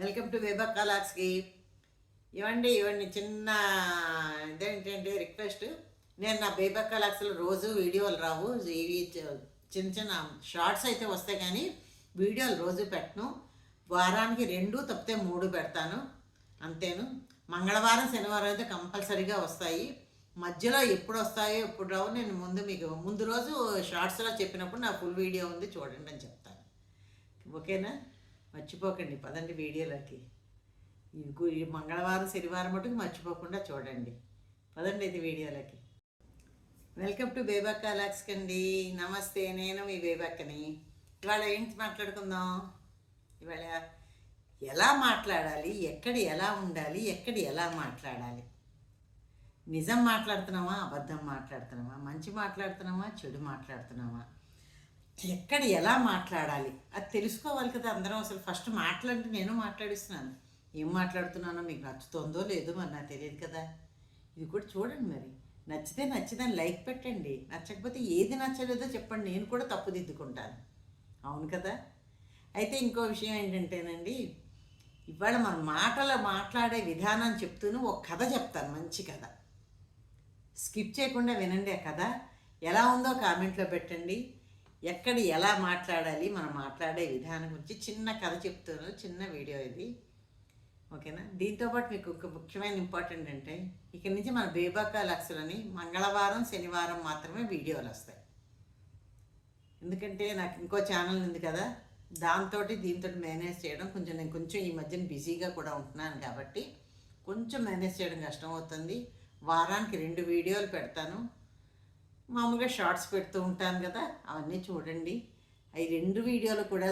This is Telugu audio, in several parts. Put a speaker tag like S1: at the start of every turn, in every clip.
S1: Welcome to వేబక్ కలాక్స్కి. ఇవ్వండి ఇవ్వండి చిన్న ఇదేంటంటే రిక్వెస్ట్. నేను నా బేబర్ కలాక్స్లో రోజు వీడియోలు రావు. ఇవి చిన్న చిన్న షార్ట్స్ అయితే వస్తాయి కానీ వీడియోలు రోజు పెట్టను. వారానికి రెండు తప్పితే మూడు పెడతాను. అంతేను. మంగళవారం శనివారం అయితే కంపల్సరీగా వస్తాయి. మధ్యలో ఎప్పుడు వస్తాయో ఎప్పుడు రావు నేను ముందు మీకు ముందు రోజు షార్ట్స్లో చెప్పినప్పుడు నా ఫుల్ వీడియో ఉంది చూడండి అని చెప్తాను. ఓకేనా? మర్చిపోకండి పదండి వీడియోలోకి. ఇది ఈ మంగళవారం శనివారం మటుకు మర్చిపోకుండా చూడండి. పదండి ఇది వీడియోలోకి. వెల్కమ్ టు బేబక్క లాక్స్కి అండి. నమస్తే నేను మీ బేబక్కని. ఇవాళ ఏంటి మాట్లాడుకుందాం? ఇవాళ ఎలా మాట్లాడాలి? ఎక్కడ ఎలా ఉండాలి? ఎక్కడ ఎలా మాట్లాడాలి? నిజం మాట్లాడుతున్నామా? అబద్ధం మాట్లాడుతున్నామా? మంచి మాట్లాడుతున్నామా? చెడు మాట్లాడుతున్నామా? ఎక్కడ ఎలా మాట్లాడాలి? అది తెలుసుకోవాలి కదా అందరం అసలు. ఫస్ట్ మాట్లాడితే నేను మాట్లాడిస్తున్నాను. ఏం మాట్లాడుతున్నానో మీకు నచ్చుతుందో లేదో మరి నాకు తెలియదు కదా. ఇది కూడా చూడండి మరి. నచ్చితే నచ్చిదని లైక్ పెట్టండి. నచ్చకపోతే ఏది నచ్చలేదో చెప్పండి. నేను కూడా తప్పుదిద్దుకుంటాను అవును కదా? అయితే ఇంకో విషయం ఏంటంటేనండి ఇవాళ మన మాటలు మాట్లాడే విధానం చెప్తూనే ఒక కథ చెప్తాను. మంచి కథ. స్కిప్ చేయకుండా వినండి ఆ కథ. ఎలా ఉందో కామెంట్లో పెట్టండి. ఎక్కడ ఎలా మాట్లాడాలి మనం మాట్లాడే విధానం గురించి చిన్న కథ చెప్తున్నాను చిన్న వీడియో ఇది. ఓకేనా? దీంతోపాటు మీకు ఒక ముఖ్యమైన ఇంపార్టెంట్ అంటే ఇక్కడి నుంచి మన బేబాకా లక్షలని మంగళవారం శనివారం మాత్రమే వీడియోలు వస్తాయి. ఎందుకంటే నాకు ఇంకో ఛానల్ ఉంది కదా దాంతో దీంతో మేనేజ్ చేయడం కొంచెం నేను కొంచెం ఈ మధ్యన బిజీగా కూడా ఉంటున్నాను కాబట్టి కొంచెం మేనేజ్ చేయడం కష్టం అవుతుంది. వారానికి రెండు వీడియోలు పెడతాను. మామూలుగా షార్ట్స్ పెడుతూ ఉంటాను కదా అవన్నీ చూడండి. అవి రెండు వీడియోలు కూడా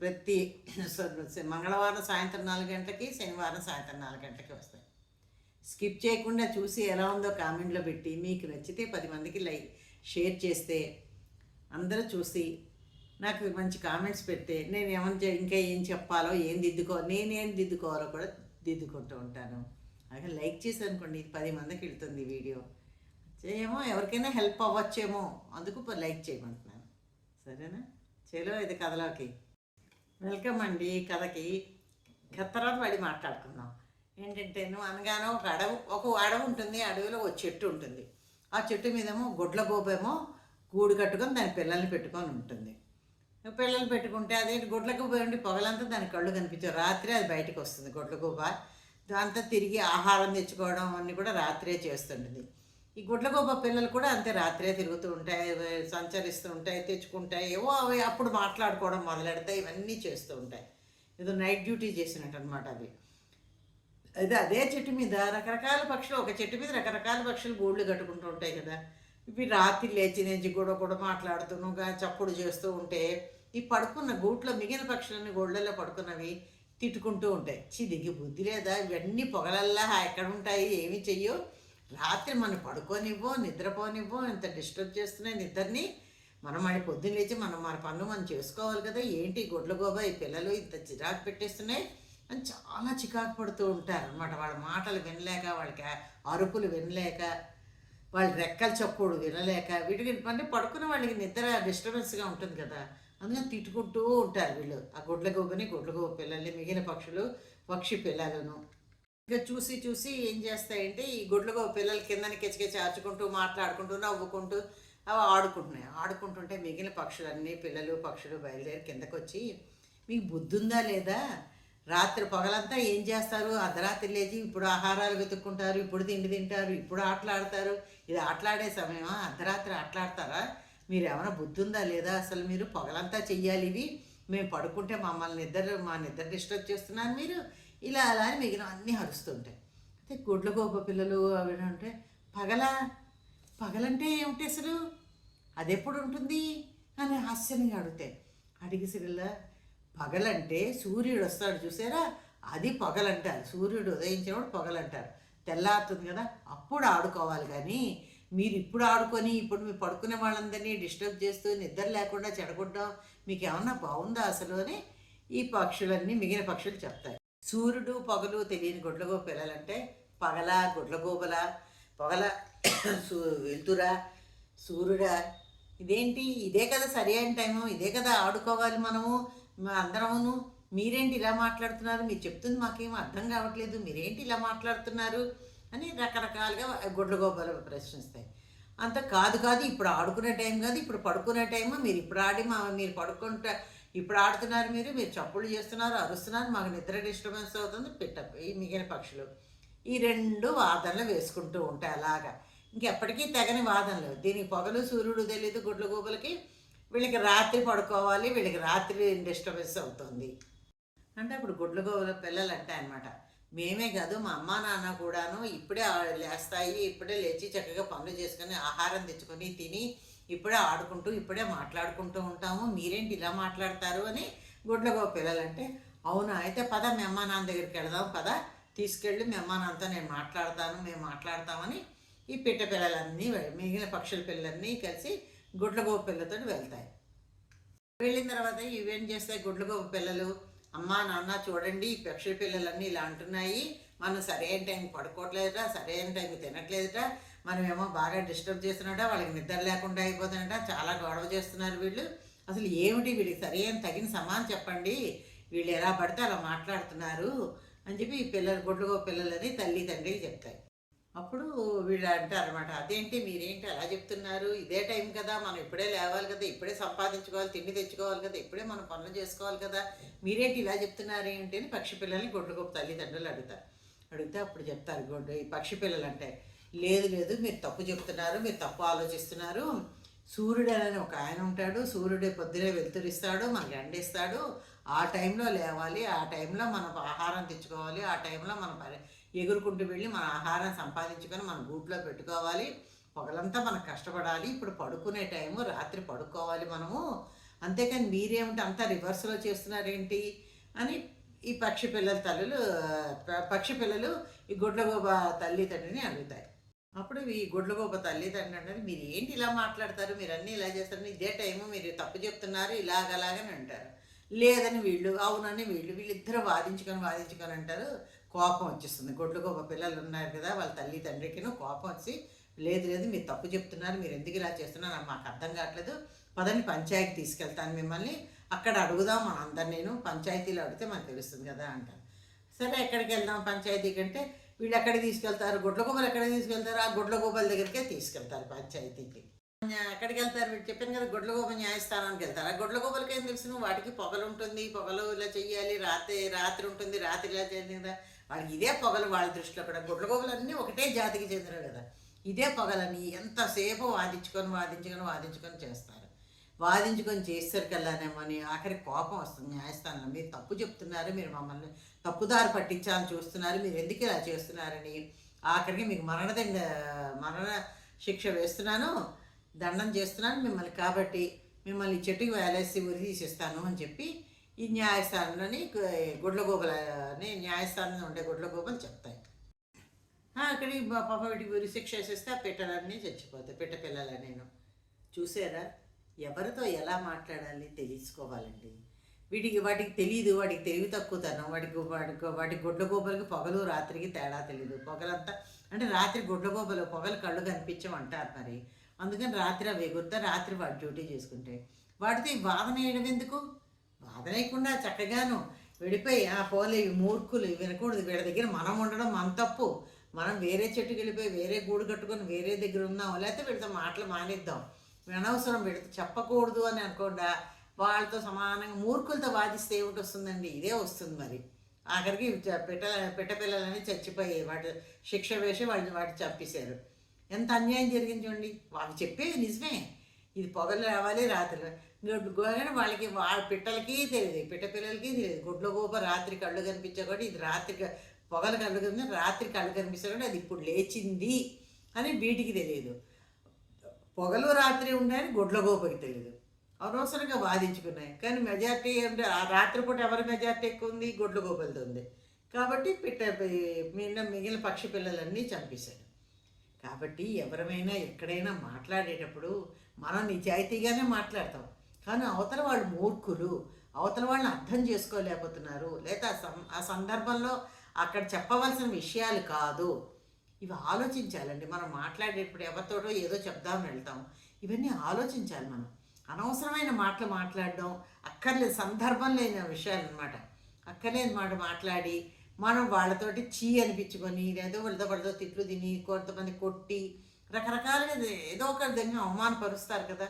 S1: ప్రతి మంగళవారం సాయంత్రం నాలుగు గంటలకి శనివారం సాయంత్రం నాలుగు గంటలకి వస్తాయి. స్కిప్ చేయకుండా చూసి ఎలా ఉందో కామెంట్లో పెట్టి మీకు నచ్చితే పది మందికి లైక్ షేర్ చేస్తే అందరూ చూసి నాకు మంచి కామెంట్స్ పెడితే నేను ఏమని ఇంకా ఏం చెప్పాలో ఏం దిద్దుకో నేనేం దిద్దుకోవాలో కూడా దిద్దుకుంటూ ఉంటాను. అలాగే లైక్ చేసి అనుకోండి ఇది పది మందికి వెళ్తుంది ఈ వీడియో. ఏమో ఎవరికైనా హెల్ప్ అవ్వచ్చేమో అందుకు లైక్ చేయమంటున్నాను. సరేనా? చలో ఇది కథలోకి. వెల్కమ్ అండి కథకి. కథ తర్వాత మళ్ళీ మాట్లాడుకుందాం. ఏంటంటే నువ్వు అనగానే ఒక అడవి ఒక అడవి ఉంటుంది అడవిలో ఒక చెట్టు ఉంటుంది. ఆ చెట్టు మీదేమో గుడ్ల గోబేమో గూడు కట్టుకొని దాని పిల్లల్ని పెట్టుకొని ఉంటుంది. పిల్లలు పెట్టుకుంటే అదేంటి గుడ్ల గూబ ఉండి పొగలంతా దాని కళ్ళు కనిపించవు. రాత్రి అది బయటకు వస్తుంది గుడ్ల గోబ దాంతో తిరిగి ఆహారం తెచ్చుకోవడం అన్నీ కూడా రాత్రే చేస్తుంటుంది. ఈ గుడ్లగోబ పిల్లలు కూడా అంతే రాత్రే తిరుగుతూ ఉంటాయి సంచరిస్తూ ఉంటాయి తెచ్చుకుంటాయి ఏవో అవి అప్పుడు మాట్లాడుకోవడం మొదలెడతాయి ఇవన్నీ చేస్తూ ఉంటాయి. ఏదో నైట్ డ్యూటీ చేసినట్టు అనమాట అవి. అదే అదే చెట్టు మీద రకరకాల పక్షులు ఒక చెట్టు మీద రకరకాల పక్షులు గూళ్ళు కట్టుకుంటూ ఉంటాయి కదా. ఇవి రాత్రి లేచి నుంచి కూడా కూడా మాట్లాడుతూను చప్పుడు చేస్తూ ఉంటే ఈ పడుకున్న గూట్లో మిగిలిన పక్షులన్నీ గోళ్ళల్లో పడుకున్నవి తిట్టుకుంటూ ఉంటాయి. చి దిగి బుద్ధి లేదా? ఇవన్నీ పొగలల్లా ఎక్కడ ఉంటాయి ఏమి చెయ్యో? రాత్రి మనం పడుకోనివ్వో నిద్రపోనివ్వో ఇంత డిస్టర్బ్ చేస్తున్నాయి నిద్రని మనం మళ్ళీ పొద్దున్న లేచి మనం మన పనులు మనం చేసుకోవాలి కదా. ఏంటి గొడ్ల గోబా ఈ పిల్లలు ఇంత చిరాకు పెట్టేస్తున్నాయి అని చాలా చికాకు పడుతూ ఉంటారు అనమాట వాళ్ళ మాటలు వినలేక వాళ్ళకి అరుపులు వినలేక వాళ్ళ రెక్కల చప్పుడు వినలేక వీటికి అంటే పడుకున్న వాళ్ళకి నిద్ర డిస్టర్బెన్స్గా ఉంటుంది కదా. అందుకని తిట్టుకుంటూ ఉంటారు వీళ్ళు. ఆ గుడ్ల గోబని గుడ్ల గోబ పిల్లల్ని మిగిలిన పక్షులు పక్షి పిల్లలను. ఇక చూసి చూసి ఏం చేస్తాయంటే ఈ గుడ్లగో పిల్లలు కిందని కెచ్చికెచ్చి ఆర్చుకుంటూ మాట్లాడుకుంటూ నవ్వుకుంటూ అవి ఆడుకుంటున్నాయి. ఆడుకుంటుంటే మిగిలిన పక్షులన్నీ పిల్లలు పక్షులు బయలుదేరి కిందకు వచ్చి మీకు బుద్ధుందా లేదా? రాత్రి పగలంతా ఏం చేస్తారు? అర్ధరాత్రి లేచి ఇప్పుడు ఆహారాలు వెతుక్కుంటారు ఇప్పుడు తిండి తింటారు ఇప్పుడు ఆటలాడతారు. ఇది ఆటలాడే సమయమా? అర్ధరాత్రి ఆటలాడతారా? మీరు ఏమైనా బుద్ధుందా లేదా? అసలు మీరు పగలంతా చెయ్యాలి ఇవి. మేము పడుకుంటే మమ్మల్ని నిద్ర మా నిద్ర డిస్టర్బ్ చేస్తున్నారు మీరు. ఇలా అలా అని మిగిలిన అన్నీ హరుస్తుంటాయి. అయితే గుడ్ల గోప పిల్లలు అవి అంటే పగల పగలంటే ఏమిటి అసలు? అది ఎప్పుడు ఉంటుంది? అని హాస్యంగా అడుగుతాయి. అడిగిసిరిల్లా పగలంటే సూర్యుడు వస్తాడు చూసారా? అది పగలంటారు. సూర్యుడు ఉదయించినప్పుడు పగలంటారు. తెల్లారుతుంది కదా అప్పుడు ఆడుకోవాలి కానీ మీరు ఇప్పుడు ఆడుకొని ఇప్పుడు మీరు పడుకునే వాళ్ళందరినీ డిస్టర్బ్ చేస్తూ నిద్ర లేకుండా చెడగొట్టడం మీకు ఏమన్నా బాగుందా అసలు అని ఈ పక్షులన్నీ మిగిలిన పక్షులు చెప్తాయి. సూర్యుడు పగలు తెలియని గుడ్లగో పిల్లలంటే పగల గుడ్లగోబల పొగల సూ వెళ్తురా సూర్యుడా. ఇదేంటి? ఇదే కదా సరి అయిన టైము ఇదే కదా ఆడుకోవాలి మనము అందరమును. మీరేంటి ఇలా మాట్లాడుతున్నారు? మీరు చెప్తుంది మాకేం అర్థం కావట్లేదు. మీరేంటి ఇలా మాట్లాడుతున్నారు? అని రకరకాలుగా గుడ్లగోబలు ప్రశ్నిస్తాయి. అంత కాదు కాదు ఇప్పుడు ఆడుకునే టైం కాదు ఇప్పుడు పడుకునే టైము. మీరు ఇప్పుడు ఆడి మా మీరు పడుకుంటా ఇప్పుడు ఆడుతున్నారు మీరు మీరు చప్పుళ్ళు చేస్తున్నారు అరుస్తున్నారు మాకు నిద్ర డిస్టర్బెన్స్ అవుతుంది పిట్ట ఈ మిగిలిన పక్షులు. ఈ రెండు వాదనలు వేసుకుంటూ ఉంటాయి అలాగా. ఇంకెప్పటికీ తెగని వాదనలు దీనికి పొగలు సూర్యుడు తెలియదు గుడ్ల గోపులకి వీళ్ళకి రాత్రి పడుకోవాలి వీళ్ళకి రాత్రి డిస్టర్బెన్స్ అవుతుంది. అంటే అప్పుడు గుడ్ల గోవుల పిల్లలు అంటే అనమాట మేమే కాదు మా అమ్మ నాన్న కూడాను ఇప్పుడే లేస్తాయి ఇప్పుడే లేచి చక్కగా పనులు చేసుకొని ఆహారం తెచ్చుకొని తిని ఇప్పుడే ఆడుకుంటూ ఇప్పుడే మాట్లాడుకుంటూ ఉంటాము. మీరేంటి ఇలా మాట్లాడతారు అని గుడ్లగో పిల్లలంటే పిల్లలు అంటే అవునా? అయితే పద మీ నాన్న దగ్గరికి వెళదాం పద. తీసుకెళ్ళి మీ అమ్మ నాన్నతో నేను మాట్లాడతాను మేము మాట్లాడతామని ఈ పిట్ట పిల్లలన్నీ మిగిలిన పక్షుల పిల్లలన్నీ కలిసి గుడ్లగో పిల్లతో వెళ్తాయి. వెళ్ళిన తర్వాత ఇవేం చేస్తాయి గుడ్లగో పిల్లలు? అమ్మా నాన్న చూడండి ఈ పక్షుల పిల్లలన్నీ ఇలా అంటున్నాయి. మనం సరైన టైం పడుకోవట్లేదురా సరైన టైం తినట్లేదుట మనమేమో బాగా డిస్టర్బ్ చేస్తున్నట వాళ్ళకి నిద్ర లేకుండా అయిపోతున్నట చాలా గొడవ చేస్తున్నారు వీళ్ళు. అసలు ఏమిటి వీళ్ళకి సరైన తగిన సమానం చెప్పండి. వీళ్ళు ఎలా పడితే అలా మాట్లాడుతున్నారు అని చెప్పి ఈ పిల్లలు గొడ్లుగో పిల్లలని తల్లి తండ్రికి చెప్తాయి. అప్పుడు వీళ్ళు అంటారు అనమాట అదేంటి మీరేంటి అలా చెప్తున్నారు? ఇదే టైం కదా మనం ఇప్పుడే లేవాలి కదా ఇప్పుడే సంపాదించుకోవాలి తిండి తెచ్చుకోవాలి కదా ఇప్పుడే మనం పనులు చేసుకోవాలి కదా మీరేంటి ఇలా చెప్తున్నారు ఏంటి? అని పక్షి పిల్లల్ని గొడ్డు తల్లిదండ్రులు అడుగుతారు. అడిగితే అప్పుడు చెప్తారు గొడ్డు ఈ పక్షి పిల్లలు అంటే లేదు లేదు మీరు తప్పు చెప్తున్నారు మీరు తప్పు ఆలోచిస్తున్నారు. సూర్యుడు అని ఒక ఆయన ఉంటాడు సూర్యుడే పొద్దునే వెలుతురిస్తాడు మనకి ఎండిస్తాడు ఆ టైంలో లేవాలి ఆ టైంలో మనం ఆహారం తెచ్చుకోవాలి ఆ టైంలో మనం పని ఎగురుకుంటూ వెళ్ళి మన ఆహారం సంపాదించుకొని మన గూట్లో పెట్టుకోవాలి. పొగలంతా మనం కష్టపడాలి. ఇప్పుడు పడుకునే టైము రాత్రి పడుకోవాలి మనము. అంతేకాని మీరేమిటి అంతా రివర్స్లో చేస్తున్నారేంటి? అని ఈ పక్షి పిల్లల తల్లులు పక్షి పిల్లలు ఈ గుడ్లగోబ తల్లి తండ్రిని అడుగుతాయి. అప్పుడు ఈ గుడ్లగోప తల్లిదండ్రులు అంటారు మీరు ఏంటి ఇలా మాట్లాడతారు? మీరు అన్నీ ఇలా చేస్తారు. ఇదే టైము మీరు తప్పు చెప్తున్నారు ఇలాగలాగని అంటారు. లేదని వీళ్ళు అవునని వీళ్ళు వీళ్ళిద్దరూ వాదించుకొని వాదించుకొని అంటారు. కోపం వచ్చేస్తుంది. గొడ్లగోప పిల్లలు ఉన్నారు కదా వాళ్ళ తల్లి తండ్రికిను కోపం వచ్చి లేదు లేదు మీరు తప్పు చెప్తున్నారు మీరు ఎందుకు ఇలా చేస్తున్నారు? మాకు అర్థం కావట్లేదు. పదని పంచాయతీ తీసుకెళ్తాను మిమ్మల్ని. అక్కడ అడుగుదాం మన అందరు నేను పంచాయతీలో అడిగితే మనకు తెలుస్తుంది కదా అంటారు. సరే ఎక్కడికి వెళ్దాం పంచాయతీ కంటే? వీళ్ళు ఎక్కడికి తీసుకెళ్తారు గుడ్లగోబలు ఎక్కడికి తీసుకెళ్తారు? ఆ గుడ్ల గోపాల దగ్గరికే తీసుకెళ్తారు పంచాయతీకి. ఎక్కడికి వెళ్తారు? మీరు చెప్పాను కదా గుడ్లగోబ న్యాయస్థానానికి వెళ్తారు. ఆ గుడ్ల గుడ్లగోబలకి ఏం తెలుసు? వాటికి పొగలు ఉంటుంది. పొగలు ఇలా చెయ్యాలి. రాత్రి రాత్రి ఉంటుంది. రాత్రి ఇలా చేయాలి కదా. వాళ్ళకి ఇదే పొగలు వాళ్ళ దృష్టిలో కూడా. గుడ్ల అన్నీ ఒకటే జాతికి చెందినవి కదా. ఇదే పొగలని ఎంతసేపు వాదించుకొని వాదించుకొని వాదించుకొని చేస్తారు. వాదించుకొని చేసేసరికల్లానేమని ఆఖరి కోపం వస్తుంది న్యాయస్థానంలో. మీరు తప్పు చెప్తున్నారు. మీరు మమ్మల్ని తప్పుదారి పట్టించాలని చూస్తున్నారు. మీరు ఎందుకు ఇలా చేస్తున్నారని ఆఖరికి మీకు మరణదండ మరణ శిక్ష వేస్తున్నాను దండం చేస్తున్నాను మిమ్మల్ని కాబట్టి మిమ్మల్ని చెట్టుకి వేలేసి ఉరి తీసేస్తాను అని చెప్పి ఈ న్యాయస్థానంలోని గుడ్లగోపలని న్యాయస్థానంలో ఉండే గుడ్లగోపలు చెప్తాయి. అక్కడికి పాప వీటికి ఉరి శిక్ష వేసేస్తే ఆ పిట్టలన్నీ చచ్చిపోతాయి పిట్ట పిల్లల నేను చూసారా? ఎవరితో ఎలా మాట్లాడాలి తెలుసుకోవాలండి? వీటికి వాటికి తెలియదు వాటికి తెలివి తక్కువతనం వాటికి వాటికి వాటి గుడ్ల గోపలకి పొగలు రాత్రికి తేడా తెలియదు పొగలంతా అంటే రాత్రి గుడ్ల గోపలు పొగలు కళ్ళు కనిపించమంటారు మరి. అందుకని రాత్రి అవి ఎగురుతా రాత్రి వాటి డ్యూటీ చేసుకుంటాయి వాటితో ఈ వాదన వేయడం ఎందుకు? వాదన వేయకుండా చక్కగాను విడిపోయి ఆ పోలే ఇవి మూర్ఖులు ఇవి వినకూడదు. వీళ్ళ దగ్గర మనం ఉండడం మన తప్పు. మనం వేరే చెట్టుకి వెళ్ళిపోయి వేరే గూడు కట్టుకొని వేరే దగ్గర ఉన్నాం లేకపోతే వీడితో మాటలు మానేద్దాం. అనవసరం వీడితో చెప్పకూడదు అని అనుకోండా వాళ్ళతో సమానంగా మూర్ఖులతో వాదిస్తే ఏమిటి వస్తుందండి ఇదే వస్తుంది మరి. ఆఖరికి చ- పిట్ట పిట్ట పిల్లలని చచ్చిపోయి వాటి శిక్ష వేసి వాళ్ళు వాటి చంపేశారు. ఎంత అన్యాయం జరిగింది చూడండి. వాళ్ళు చెప్పేది నిజమే. ఇది పొగలు రావాలి రాత్రి గొడ్డు వాళ్ళకి వాళ్ళ పిట్టలకి తెలియదు. పిట్ట పిల్లలకి తెలియదు. గుడ్ల గోప రాత్రి కళ్ళు కనిపించా కూడా ఇది రాత్రి పొగలు కళ్ళు కనిపించిన రాత్రి కళ్ళు కనిపిస్తా కూడా అది ఇప్పుడు లేచింది అని వీటికి తెలియదు. పొగలు రాత్రి ఉన్నాయని గుడ్ల గోపకి తెలియదు. అనవసరంగా వాదించుకున్నాయి. కానీ మెజార్టీ అంటే ఆ రాత్రిపూట ఎవరి మెజార్టీ ఎక్కువ ఉంది? గొడ్లు గోపలతో ఉంది. కాబట్టి పిట్ట మిగిలిన మిగిలిన పక్షి పిల్లలన్నీ చంపేశాడు కాబట్టి ఎవరమైనా ఎక్కడైనా మాట్లాడేటప్పుడు మనం నిజాయితీగానే మాట్లాడతాం. కానీ అవతల వాళ్ళు మూర్ఖులు అవతల వాళ్ళని అర్థం చేసుకోలేకపోతున్నారు. లేదా ఆ సందర్భంలో అక్కడ చెప్పవలసిన విషయాలు కాదు. ఇవి ఆలోచించాలండి. మనం మాట్లాడేటప్పుడు ఎవరితోటో ఏదో చెప్దామని వెళ్తాం. ఇవన్నీ ఆలోచించాలి మనం. అనవసరమైన మాటలు మాట్లాడడం అక్కర్లేదు సందర్భం లేని విషయాలు అనమాట అక్కర్లేని మాట మాట్లాడి మనం వాళ్ళతోటి చీ అనిపించుకొని ఏదో వాళ్ళతో వాళ్ళతో తిట్లు తిని కొంతమంది కొట్టి రకరకాలుగా ఏదో ఒక విధంగా అవమానపరుస్తారు కదా.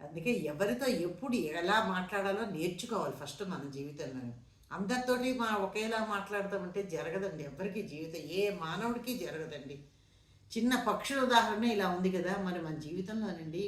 S1: అందుకే ఎవరితో ఎప్పుడు ఎలా మాట్లాడాలో నేర్చుకోవాలి ఫస్ట్ మన జీవితంలో అందరితోటి మా ఒకేలా మాట్లాడతామంటే జరగదండి ఎవరికి జీవితం ఏ మానవుడికి జరగదండి. చిన్న పక్షుల ఉదాహరణ ఇలా ఉంది కదా మరి మన జీవితంలోనండి.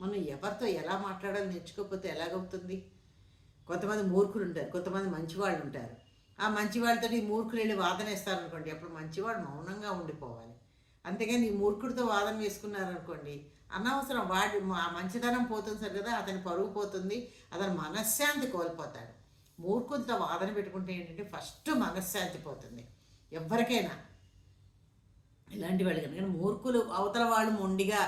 S1: మనం ఎవరితో ఎలా మాట్లాడాలో నేర్చుకోకపోతే ఎలాగవుతుంది? కొంతమంది మూర్ఖులు ఉంటారు కొంతమంది మంచివాళ్ళు ఉంటారు. ఆ మంచివాళ్ళతో ఈ మూర్ఖులు వెళ్ళి వాదన వేస్తారనుకోండి అప్పుడు మంచివాడు మౌనంగా ఉండిపోవాలి. అంతేగాని ఈ మూర్ఖుడితో వాదన వేసుకున్నారనుకోండి అనవసరం వాడి మా మంచితనం పోతుంది సార్ కదా అతని పరుగు పోతుంది అతని మనశ్శాంతి కోల్పోతాడు. మూర్ఖులతో వాదన పెట్టుకుంటే ఏంటంటే ఫస్ట్ మనశ్శాంతి పోతుంది ఎవరికైనా ఇలాంటి వాళ్ళు కనుక మూర్ఖులు అవతల వాళ్ళు మొండిగా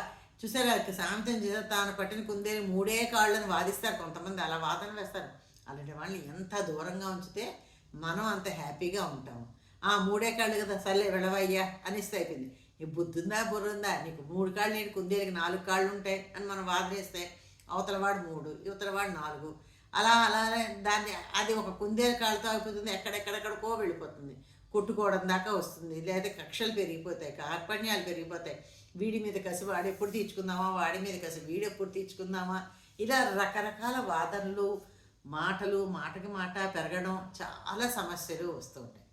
S1: చూసారా సామెతం చేత తాను పట్టిన కుందేలు మూడే కాళ్ళని వాదిస్తారు. కొంతమంది అలా వాదన వేస్తారు. అలాంటి వాళ్ళని ఎంత దూరంగా ఉంచితే మనం అంత హ్యాపీగా ఉంటాము. ఆ మూడే కాళ్ళు కదా సర్లే వెళ్ళవయ్యా అనిస్తే అయిపోయింది. నీ బుద్ధుందా బుర్రుందా? నీకు మూడు కాళ్ళు నేను కుందేలకి నాలుగు కాళ్ళు ఉంటాయి అని మనం వాదిస్తే అవతల వాడు మూడు ఇవతలవాడు వాడు నాలుగు. అలా అలా దాన్ని అది ఒక కుందేలు కాళ్ళతో అయిపోతుంది. ఎక్కడెక్కడెక్కడికో వెళ్ళిపోతుంది. కొట్టుకోవడం దాకా వస్తుంది. లేదా కక్షలు పెరిగిపోతాయి కార్పణ్యాలు పెరిగిపోతాయి. వీడి మీద కసి వాడు ఎప్పుడు తీర్చుకుందామా వాడి మీద కసి వీడు ఎప్పుడు తీర్చుకుందామా? ఇలా రకరకాల వాదనలు మాటలు మాటకి మాట పెరగడం చాలా సమస్యలు వస్తూ ఉంటాయి.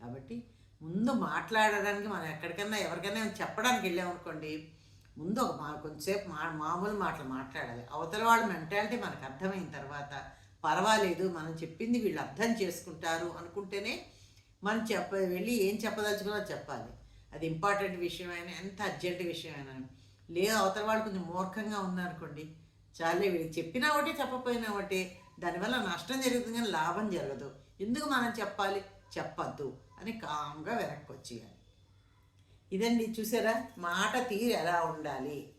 S1: కాబట్టి ముందు మాట్లాడడానికి మనం ఎక్కడికైనా ఎవరికైనా చెప్పడానికి వెళ్ళామనుకోండి ముందు ఒక మా కొంచెంసేపు మా మామూలు మాటలు మాట్లాడాలి. అవతల వాళ్ళ మెంటాలిటీ మనకు అర్థమైన తర్వాత పర్వాలేదు మనం చెప్పింది వీళ్ళు అర్థం చేసుకుంటారు అనుకుంటేనే మనం చెప్ప వెళ్ళి ఏం చెప్పదలుచుకున్నా చెప్పాలి. అది ఇంపార్టెంట్ విషయమైనా ఎంత అర్జెంట్ విషయమైనా. లేదు అవతల వాళ్ళు కొంచెం మూర్ఖంగా ఉన్నారనుకోండి చాలే వీళ్ళకి చెప్పినా ఒకటి చెప్పకపోయినా ఒకటి దానివల్ల నష్టం జరుగుతుంది కానీ లాభం జరగదు. ఎందుకు మనం చెప్పాలి? చెప్పద్దు అని కామ్గా వెనక్కి వచ్చేయాలి. ఇదండి చూసారా? మాట తీరు ఎలా ఉండాలి?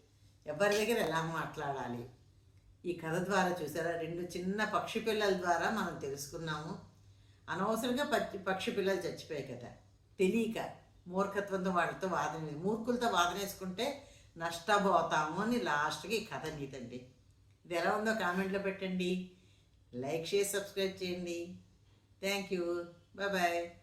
S1: ఎవరి దగ్గర ఎలా మాట్లాడాలి? ఈ కథ ద్వారా చూసారా? రెండు చిన్న పక్షి పిల్లల ద్వారా మనం తెలుసుకున్నాము. అనవసరంగా పక్షి పిల్లలు చచ్చిపోయాయి కదా. తెలియక. మూర్ఖత్వంతో వాళ్ళతో వాదన మూర్ఖులతో వాదనేసుకుంటే నష్టపోతాము అని లాస్ట్కి ఈ కథ నీతండి. ఇది ఎలా ఉందో కామెంట్లో పెట్టండి. లైక్ చేసి సబ్స్క్రైబ్ చేయండి. Thank you. బాయ్.